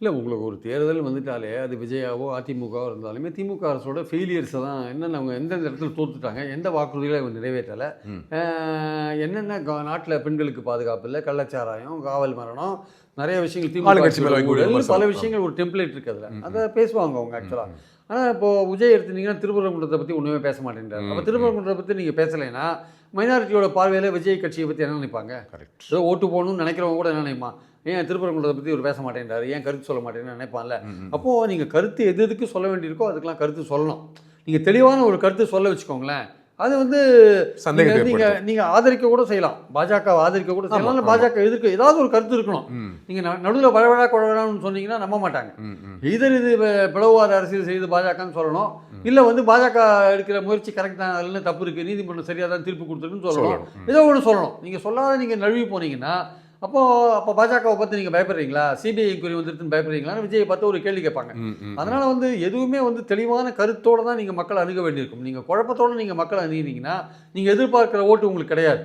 இல்லை உங்களுக்கு ஒரு தேர்தல் வந்துட்டாலே அது விஜயாவோ அதிமுகவோ இருந்தாலுமே திமுக அரசோட ஃபெயிலியர்ஸை தான் என்னென்ன அவங்க எந்தெந்த இடத்துல தோத்துட்டாங்க எந்த வாக்குறுதிகளை அவங்க நிறைவேற்றலை. என்னென்ன நாட்டில் பெண்களுக்கு பாதுகாப்பு இல்லை கள்ளச்சாராயம் காவல் மரணம் நிறைய விஷயங்கள் திமுக பல. விஷயங்கள் ஒரு டெம்ப்ளேட் இருக்கு அதில் அதை பேசுவாங்க அவங்க ஆக்சுவலாக ஆனால் இப்போ விஜய் எடுத்துட்டீங்கன்னா திருப்பரங்குன்றத்தை பற்றி ஒன்றுமே பேச மாட்டேன்றாரு. அப்போ. திருப்பரங்குன்றத்தை பற்றி நீங்கள் பேசலைன்னா மைனாரிட்டியோட பார்வையில் விஜய் கட்சியை பற்றி என்ன நினைப்பாங்க? கரெக்ட் ஓட்டு போகணும்னு நினைக்கிறவங்க கூட என்ன நினைப்பான்? ஏன் திருப்பரங்குன்றத்தை பற்றி ஒரு பேச மாட்டேன்றாரு? ஏன் கருத்து சொல்ல மாட்டேன்னு நினைப்பான்ல? அப்போது நீங்கள் கருத்து எது எதுக்கு சொல்ல வேண்டியிருக்கோ அதுக்கெல்லாம் கருத்து சொல்லணும். நீங்கள் தெளிவான ஒரு கருத்து சொல்ல வச்சுக்கோங்களேன். அது வந்து ஏற்படுத்தும். நீங்கள் ஆதரிக்க கூட செய்யலாம். பாஜக ஆதரிக்க கூட செய்யலாம். இல்லை. பாஜக எதிர்க்க ஏதாவது ஒரு கருத்து இருக்கணும். ம், நீங்கள் நடுவில் வழவழா குழவழான்னு சொன்னீங்கன்னா நம்ப மாட்டாங்க. இதர் இது ப- பிளவுவாத அரசியல் செய்து பாஜகன்னு சொல்லணும். இல்லை வந்து பாஜக எடுக்கிற முயற்சி கரெக்ட் தான். அதில் தப்பு இருக்குது நீதிமன்றம் சரியாக தான் தீர்ப்பு கொடுத்துருக்குன்னு சொல்லணும். ஏதோ ஒன்று சொல்லணும். நீங்கள் சொல்லாத நீங்கள் நழுவி போனீங்கன்னா அப்போ அப்போ பாஜகவை பார்த்து நீங்கள் பயப்படுறீங்களா? சிபிஐ இன்கொயரி வந்துருக்குன்னு பயப்படுறீங்களான்னு விஜயை பார்த்து ஒரு கேள்வி கேட்பாங்க. அதனால வந்து எதுவுமே வந்து தெளிவான கருத்தோட தான் நீங்கள் மக்களை அணுக வேண்டியிருக்கும். நீங்கள் குழப்பத்தோட நீங்கள் மக்களை அணுகினீங்கன்னா நீங்கள் எதிர்பார்க்குற ஓட்டு உங்களுக்கு கிடையாது.